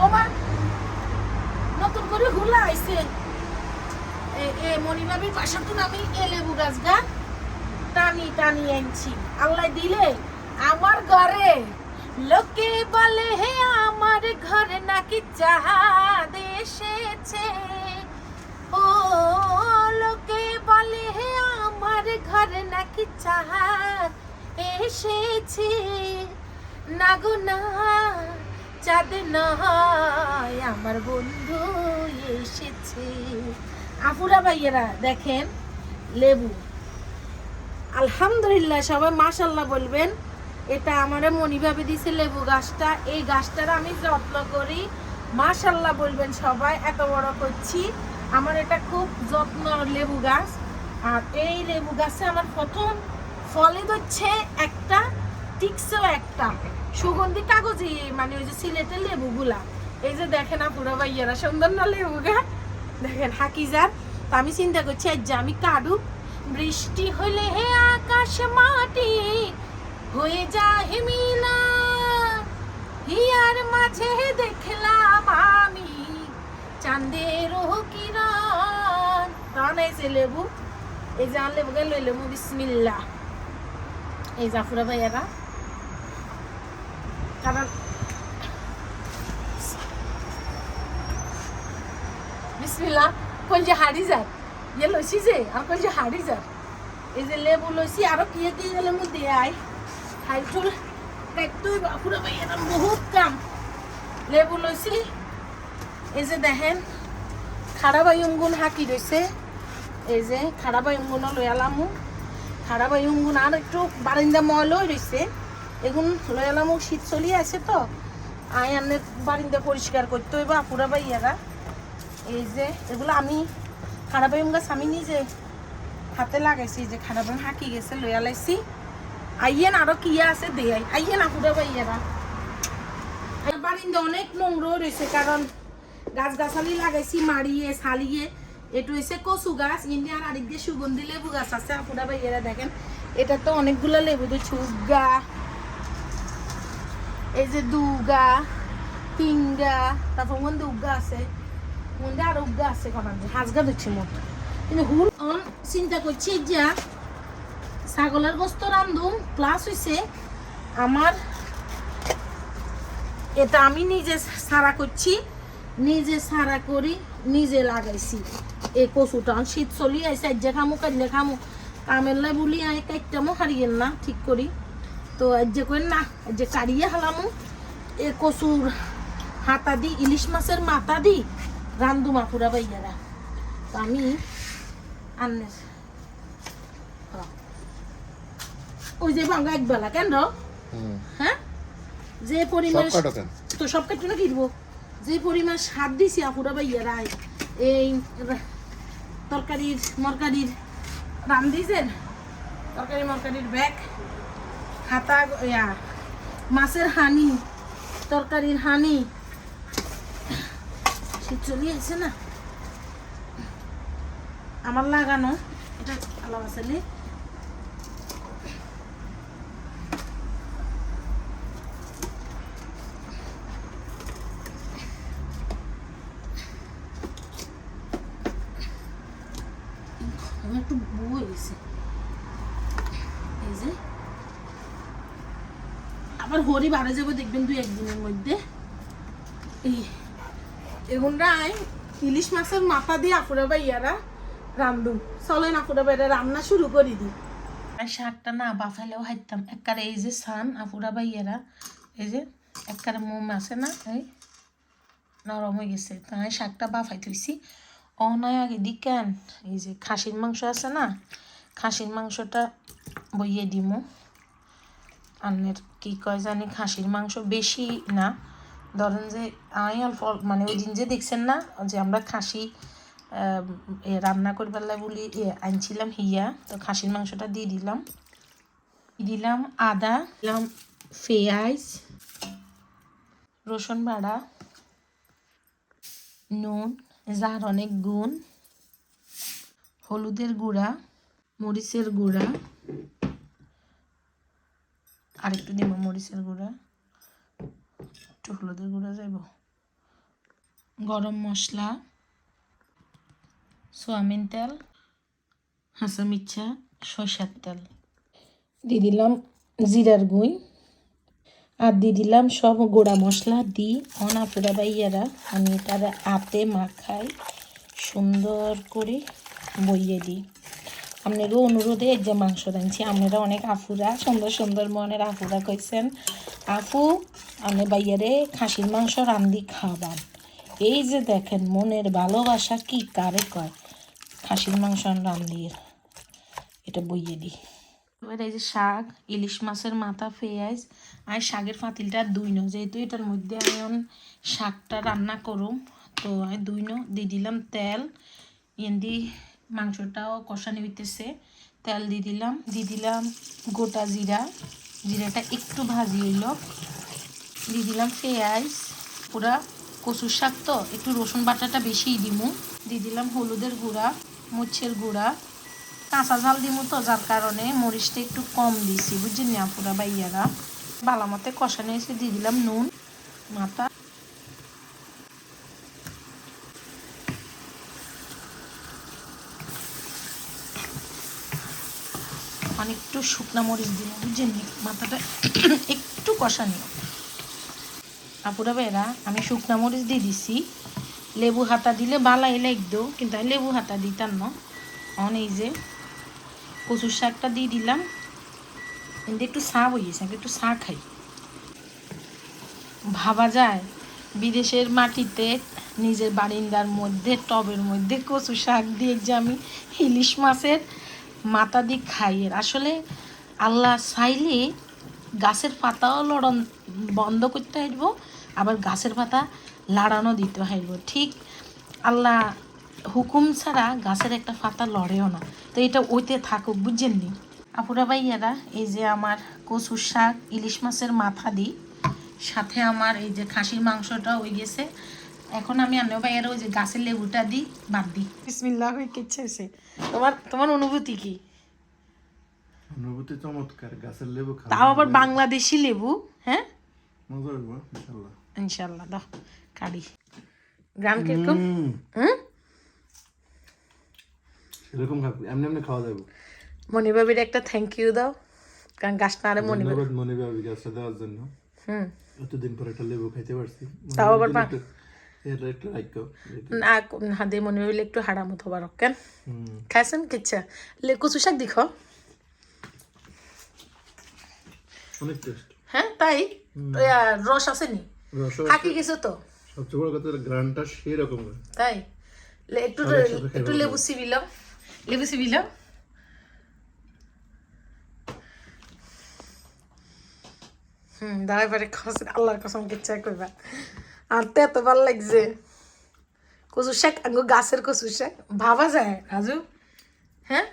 ও মা নতুন করে হুলা আইছে। এ মণিবাবির বাসা তুন আমি এ লেবু গাছ গা। টানি টানি আনছি। আল্লাহ দিলে আমার ঘরে। লোকে বলে, হে আমার ঘরে নাকি চাঁদ এসেছে। ও, লোকে বলে, হে আমার ঘরে নাকি চাঁদ এসেছে। না গো, না। চাঁদ নয়, আমার বন্ধু এসেছে। আফুরা ভাইয়েরা, দেখেন, লেবু। আলহামদুলিল্লাহ, সবাই মাশাল্লাহ বলবেন, এটা আমার মনিভাবে দিছে লেবু গাছটা। এই গাছটার আমি যত্ন করি। মাশাল্লাহ বলবেন সবাই, এত বড় করছি। আমার এটা খুব যত্ন লেবু গাছ। আর এই লেবু গাছে আমার প্রথম ফলে হচ্ছে একটা টিকসেও একটা। সুগন্ধি কাগজি মানে ওই যে সিলেটের লেবুগুলা। এই যে দেখেন আপুরা ভাইয়ারা সুন্দর না লেবু গা দেখেন, হাকিজার। তো আমি চিন্তা করছি, আজ আমি কাটুক, বৃষ্টি হলে হে আকাশ মাটি, হয়ে যায় মিলা হিয়ার মাঝে দেখলাম আমি, চাঁদের কিরণ কারণ এই যে লেবু, এই যে আন লেবু গেল লেবু বিসমিল্লা এই জাফুরা ভাইয়ারা কারণ বিসমিল্লা যে হাড়ি যার ইয়ে লইছি যে আর যে হাড়ি যার এই যে লেবু লইছি আরও কি দিয়ে গেলে মু দিয়ে আই বাপুরা ভাইয়ারা বহুত কাম লেবু লইছি এই যে দেখেন খারাপ আয়ুঙ্গুন হাকি রয়েছে এই যে খারাপ আর একটু বারিন্দা ময়লই রয়েছে এগুন লই আলামু শীত চলি আছে তো। আয়ানের বারিন্দা পরিষ্কার করতে হইব, আপুরা ভাইয়ারা। এই যে, এগুলো আমি খারাপ গাছ আমি নিজে। হাতে লাগাইছি যে খারাপ হাঁকি গেছে, লইয়া লাইছি। আইয়েন আরও কি আছে দেয়াই। আইয়েন আপুরা আর বারিন্দা অনেক নোংরো রয়েছে, কারণ গাছ গাছালি লাগাইছি মারিয়ে ছালিয়ে। এটু হয়েছে কচু গাছ ইন্ডিয়ার আরেক দিয়ে সুগন্ধি লেবু গাছ আছে, আপুরা ভাইয়েরা দেখেন। এটা তো অনেকগুলো লেবু দিচ্ছে উগা এই যে দুগা তিনগা, তারপর মধ্যে উগা আছে। মধ্যে আরও উগা আছে কখন হাজগা দিচ্ছে মোট। কিন্তু হুল চিন্তা করছি যে ছাগলের গোস্ত রান্ধুম প্লাস হইছে আমার এটা আমি নিজে সারা করছি, নিজে সারা করি, নিজে লাগাইছি। এই কচুটা শীত চলি আইসে যে খামু কাইলে খামু। কামেল্লা বলি আই কাইটামো হারিয়েন না, ঠিক করি। তো যে করেন না যে কাড়িয়ে হালামু এ কচুর হাতা দি ইলিশ মাছের মাথা দি রান্ধু মাপুরা বাইয়ারা তো আমি আন্নের ওই যে ভাঙ্গা একবেলা কেন হ্যাঁ? যে পরিমাণ? তো সব কেটে না কিনবো যে পরিমাণ সার দিছি আপুরা ভাইয়ারাই এই তরকারির মরকারির রাম দিয়েছেন তরকারি মরকারির ব্যাগ। ইয়া, মাছের হানি, তরকারির হানি। শীত চলে না। আমার লাগানো, এটা আছে আমার একটু হয়ে গেছে। এই যে আবার হরি বাড়ে যাব, দেখবেন দুই একদিনের মধ্যে। এই এগুনরাই ইলিশ মাছের মাথা দিয়ে আপুরা ভাইয়ারা রান্ধুম। চলেন আপুরা ভাইয়ারা রান্না শুরু করে দিই শাকটা না বাফাইলেও হাইতাম। একবারে এই যে সান আপুরা ভাইয়ারা এই যে একবারে মোম আছে না, এই নরম হয়ে গেছে। তাই শাকটা বাফাই থইছি। অনায় আগে দি কেন? এই যে খাসির মাংস আছে না, খাসির মাংসটা বইয়ে দিমু। আন্নের কি কয় জানি খাসির মাংস বেশি না। ধরেন যে আমি অল্প মানে ওই দিন যে দেখছেন না, যে আমরা খাসি রান্না করবার বলি আনছিলাম হিয়া, তো খাসির মাংসটা দিয়ে দিলাম। দিলাম আদা, দিলাম পেঁয়াজ, রসুন বাড়া, নুন, যার অনেক গুণ, হলুদের গুঁড়া, মরিচের গুঁড়া আরেকটু দিব মরিচের গুঁড়া। একটু হলুদের গুঁড়া যাইব। গরম মশলা, সোয়াবিন তেল হাঁসা মির্চা, সরষের তেল। দিয়ে দিলাম জিরার গুঁই আর দিয়ে দিলাম সব গোড়া মশলা দিই অনাপুরা বাইয়ারা আমি তারা আতে মাখাই সুন্দর করে বইয়ে দিই। আপনারও অনুরোধে এই যে মাংস রাঁধছি, আপনারা অনেক আফুরা সুন্দর সুন্দর মনের আফুরা কইছেন আফু আপনি বাইয়ারে খাসির মাংস রান্ধি খাওয়ান এই যে দেখেন, মনের ভালোবাসা কি, কারে কয়? খাসির মাংস রান্ধিয়ে এটা বইয়ে দিই এবার এই যে শাক, ইলিশ মাছের মাথা পেঁয়াজ আর শাকের পাতিলটা দুই নো যেহেতু এটার মধ্যে আমি শাকটা রান্না করুম, তো আমি দুই নো দিয়ে দিলাম তেল, এন্দি মাংসটাও কষানি হইতেছে। তেল দিয়ে দিলাম। দিয়ে দিলাম গোটা জিরা। জিরাটা একটু ভাজি হইল। দিয়ে দিলাম পেঁয়াজ। পুরা কচুর শাক তো, একটু রসুন বাটাটা বেশিই দিমু। দিয়ে দিলাম হলুদের গুঁড়া মুচ্ছের গুঁড়া। কাঁচা ঝাল দিমু তো, যার কারণে মরিচটা একটু কম দিছি না পুরা বাইয়ারা বালা মতে কষা নিয়েছি দিয়ে দিলাম নুন, মাথা। অনেকটু শুকনা মরিচ দিলাম বুঝছেন মাথাটা একটু কষা নিও। আপুরা বেড়া আমি শুকনা মরিচ দিয়ে দিছি। লেবু হাতা দিলে বালাই লাগতো, কিন্তু আমি লেবু হাতা দিতাম না। অন এই যে কচুর শাকটা দিয়ে দিলাম। কিন্তু একটু চা বইয়েছে একটু চা খাই। ভাবা যায়, বিদেশের মাটিতে নিজের বারিন্দার মধ্যে, টবের মধ্যে কচু শাক দিয়ে যে আমি ইলিশ মাছের মাথা দিয়ে খাই। এর আসলে আল্লাহ চাইলে গাছের পাতাও লড়ন বন্ধ করতে হাইব, আবার গাছের পাতা লাড়ানো দিতে হাইব। ঠিক আল্লাহ হুকুম ছাড়া গাছের একটা পাতা লড়েও না। তো এটা ওইতে থাকুক, বুঝছেন নি? আপুরা ভাইয়ারা, এই যে আমার কচুর শাক, ইলিশ মাছের মাথা দিই সাথে আমার এই যে খাসির মাংসটা হয়ে গেছে। এখন আমি আন্না ভাইয়ারা ওই যে গাছের লেবুটা দিই বাদ দিই। বিসমিল্লাহ হয়ে কিচ্ছে হয়েছে তোমার তোমার অনুভূতি কি? অনুভূতি চমৎকার গাছের লেবু তাও আবার বাংলাদেশি লেবু হ্যাঁ? মজা হইব ইনশাল্লাহ ইনশাল্লাহ দাও কাড়ি। গ্রাম কীরকম? হুম, সেরকম খাবি এমনি এমনি খাওয়া যাবে মনিবাবির একটা থ্যাংক ইউ দাও কারণ গাছটা আরে মনিবাবি মনে ভাবি গাছটা দেওয়ার জন্য। হুম। এতদিন পর একটা লেবু খাইতে পারছি। তাও আবার একটু কেন? খাইছেন কিচ্ছা লে কচু শাক দিখ হ্যাঁ তাই? রস আছে নি? রস তো? সবচেয়ে বড় কথা গ্রানটা সেই তাই? একটু লেবু সিবিল লেবু সিবিল হুম দাঁড়াই পারে খসে আল্লাহর কসম কিচ্ছা কইবা। আর তো এত ভালো লাগছে। কচু শাক আঙ্গো গাছের কচু শাক। ভাবা যায় রাজু? হ্যাঁ?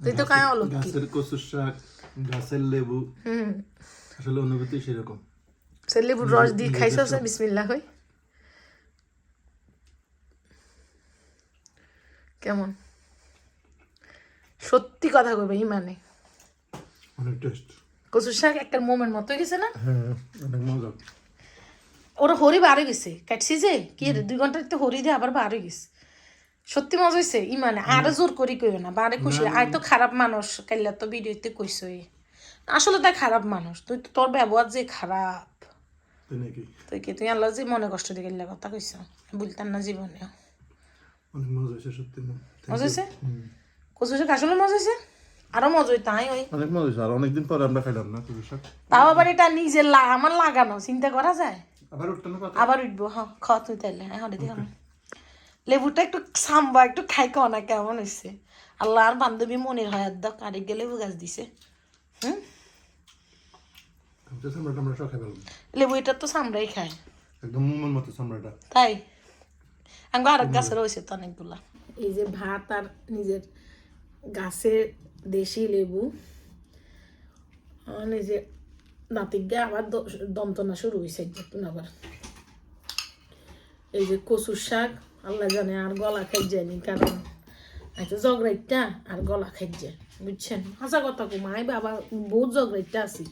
তুই তো কায় অলক্ষী গাছের কচুর শাক গাছের লেবু। হুম। আসলে অনুভূতি সেরকম। সে লেবুর রস দিয়ে খাইছো সে বিসমিল্লাহ হই? কেমন? সত্যি কথা কইবে ইমানে। অনেক টেস্ট কচু শাক একটা মোমের মতো গেছে না? হ্যাঁ অনেক মজা ওরা হরি বারো গেছে। কাটছি যে কি দুই ঘণ্টার তো হরি দিয়ে আবার বারো গেছে। সত্যি মজা হয়েছে ইমানে। আরও জোর করি কইও না বারে খুশি। আয় তো খারাপ মানুষ কাইলা তো ভিডিওতে কইছই আসলে তাই খারাপ মানুষ তুই তো তোর ব্যবহার যে খারাপ। তাই কি তুই আল্লাহ যে মনে কষ্ট দিয়ে গেলে কথা কইছ? বলতাম না জীবনে অনেক মজা হয়েছে সত্যি মজা হয়েছে। কচু শাক আসলে মজা হয়েছে আরও মজা হই তাই ওই। অনেক মজা হয়েছে আর অনেকদিন পরে আমরা খাইলাম না শাক তাও আবার এটা নিজের আমার লাগানো চিন্তা করা যায়? আবার উঠতে আবার উঠবো হ্যাঁ খ তুই তাইলে হ্যাঁ হলে দিলাম লেবুটা একটু সাম্বা একটু খাই কও না কেমন হয়েছে আল্লাহ আর বান্ধবী মনির হয় আর দাও আরেকটা লেবু গাছ দিছে। হুম? লেবু এটা তো সামরাই খায়। একদম মোমের মতো চামড়াটা তাই? আমি আরেক গাছে রয়েছে তো অনেকগুলা। এই যে ভাত আর নিজের গাছের দেশি লেবু যে নাতিক আবার দন্তনা শুরু হয়েছে নতুন আবার। এই যে কচুর শাক, আল্লাহ জানে আর গলা খাই যায়নি কারণ একটা জগরাইটা আর গলা খাই যায় বুঝছেন? হাসা কথা কুমাই বাবা বহুত জগরাইটা আছি।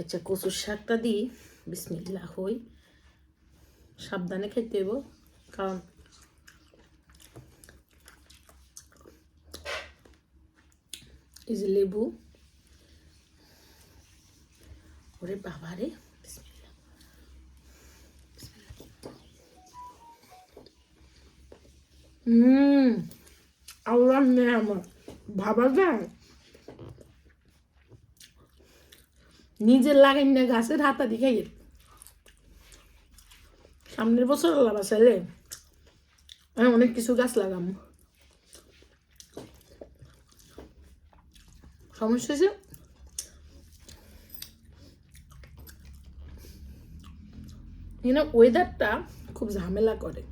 আচ্ছা কচুর শাকটা দিই বিসমিল্লা হই, সাবধানে খেতে হইব, কারণ এই যে লেবু ওরে বাবা রে হুম আল্লাহ নেয়ামত। ভাবা যায়? নিজের লাগাই না গাছের হাতা দিখাই সামনের বছর আল্লাহ বাসাইলে আমি অনেক কিছু গাছ লাগাম। সমস্যা হয়েছে? এখানে ওয়েদারটা খুব ঝামেলা করে।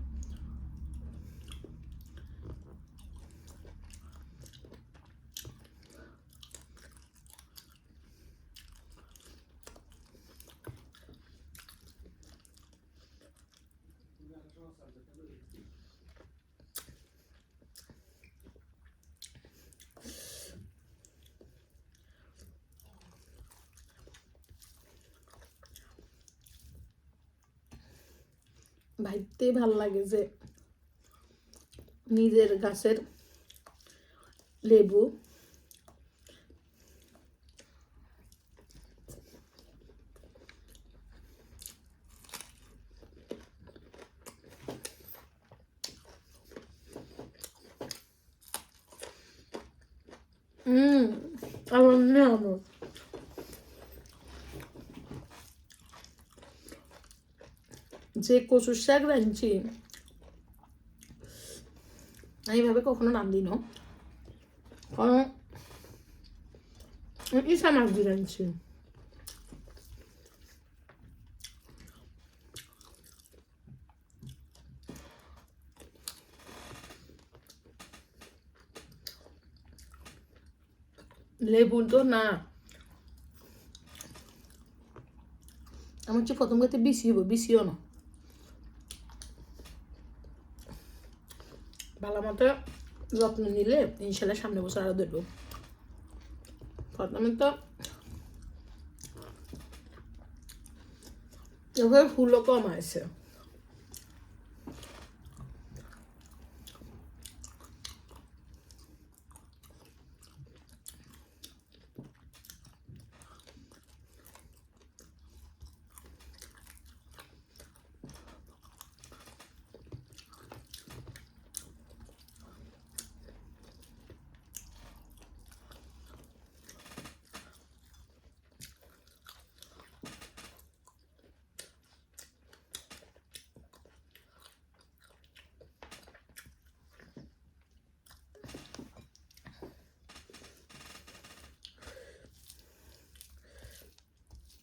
ভাইতে ভালো লাগে যে নিজের গাছের লেবু। আমার নিয়ামত যে কচুর শাক রাঁধছি এইভাবে কখনো নাম দিই না কারণ ইসা মাছ দিয়ে রাঁধছি লেবু তো না। আমার হচ্ছে প্রথম কথা বিসি হব, বিসিও না ভালো মতো যত্ন নিলে ইনশাল্লাহ সামনে বছর আরও ধরবো। প্রথমে তো এভাবে ফুলও কম আছে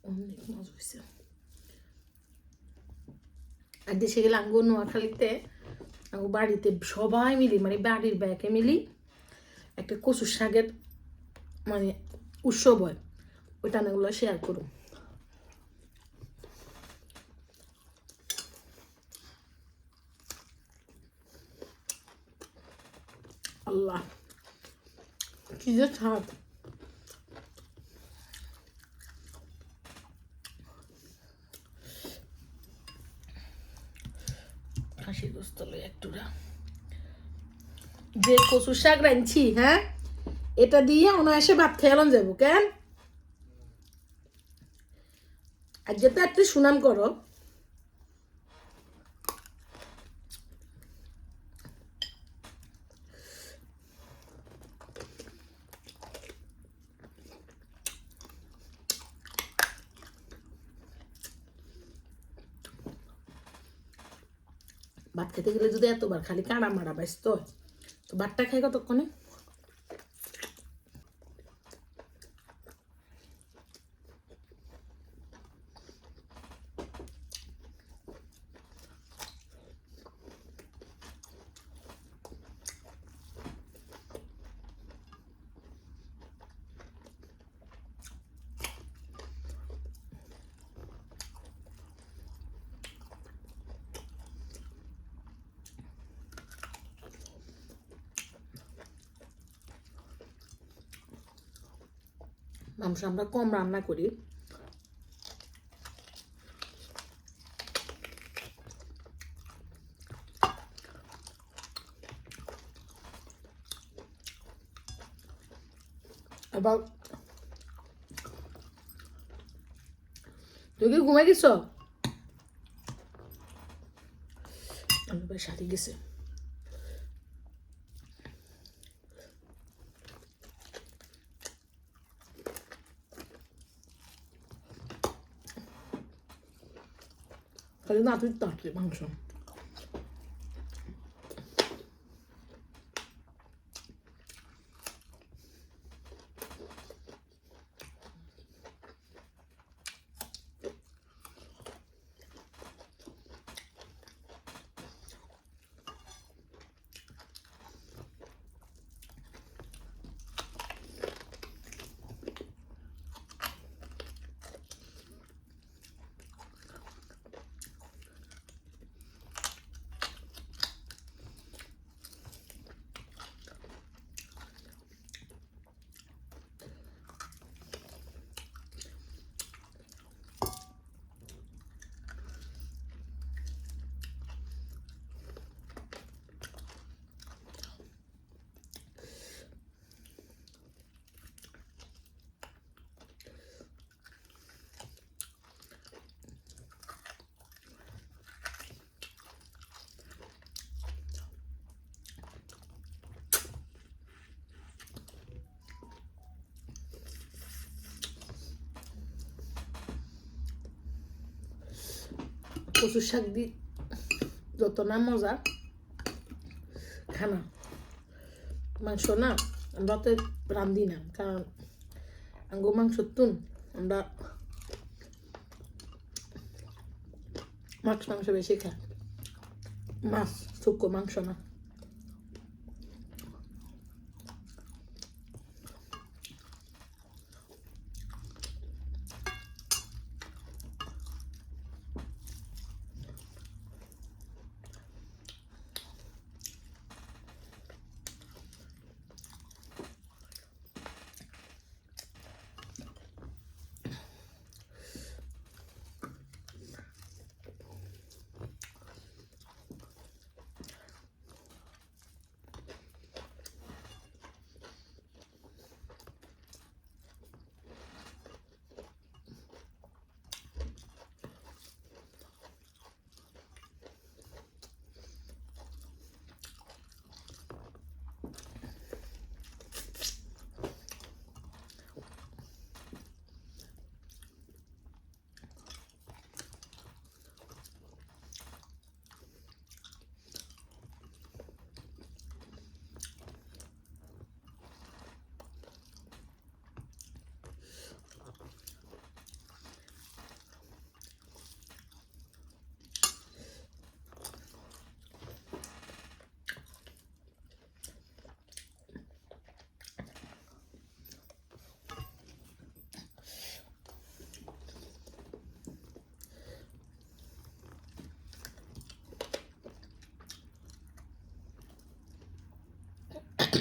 অনেক মজা হয়েছে আর দেশে গেলে আঙ্গু নোয়াখালীতে বাড়িতে সবাই মিলি মানে বাড়ির ব্যাকে মিলি একটা কচুর শাকের মানে উৎসব হয়। ওই টানাগুলো শেয়ার করুন আল্লাহ, কি যে ছাদ একটুরা যে কচুর শাক রাঁধছি হ্যাঁ? এটা দিয়ে অনায়াসে ভাত খেয়ালাম যাব, কেন? আর যেটা একটু সুনাম করো। খেতে গেলে যদি এতবার খালি কাঁড়া মারা ব্যস্ত তো ভাতটা খাই কতক্ষণে? মাংস আমরা কম রান্না করি। আবার তুই কি ঘুমাই গেছ আমি সাথে গেছে। খালি না তুই তরকারি মাংস কচুর শাক দি যত না মজা। খানা। মাংস না, আমরা তো রান্ধি না কারণ আঙ্গু মাংস তুন, আমরা মাছ, মাংস বেশি খাই। মাছ শুক্কো মাংস না।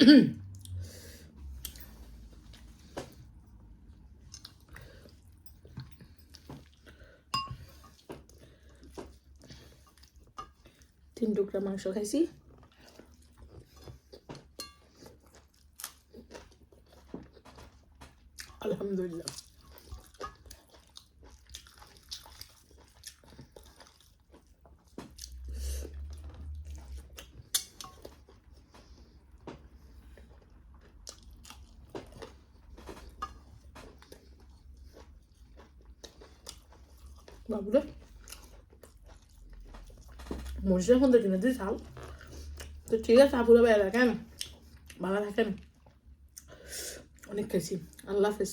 তিন টুকরা মাংস খাইছি। আলহামদুলিল্লাহ বাবুরে মরিচের মধ্যে কিনে দিই চাল তো ঠিক আছে আপুরা ভাই রাখেন ভালো থাকেন অনেক খাইছি আল্লাহ হাফেজ